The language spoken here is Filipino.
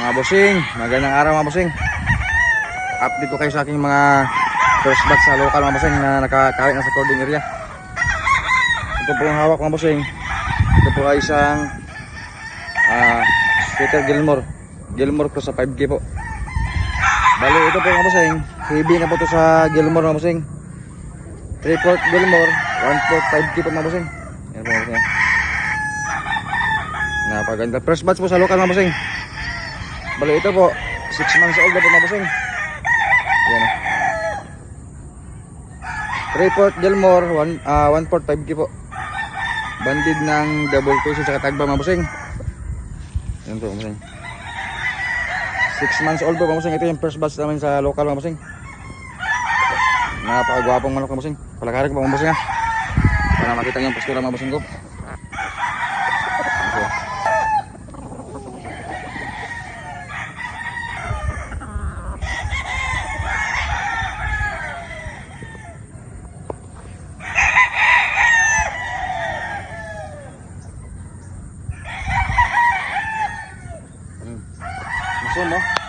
Mga bossing, magandang araw mga bossing. Update ko kayo sa aking mga first batch sa local mga bossing na nakakawin na sa cording area. Ito po ang hawak mga bossing. Ito po ay isang ah Peter Gilmore. Gilmore Cross sa 5K po. Bali ito po mga bossing. Heavy na po to sa Gilmore mga bossing. 3 port Gilmore, 1 port 5K po mga bossing. Yan po mga bossing. Napaganda. First batch po sa local mga bossing. Bali ito po, 6 months old na po mga bossing. Yan. 3 port Gilmore, 1 ah 1 port 5K po. Bandid ng double cushion sa katagba mga bossing. Yan po mga bossing. 6 months old po mga bossing. Ito yung first batch namin sa local mga bossing. Napakagwapong manok mga bossing. Palakarin ko mga bossing ha. Para makita niyo ang postura mga bossing ko. Ito. Maso mo?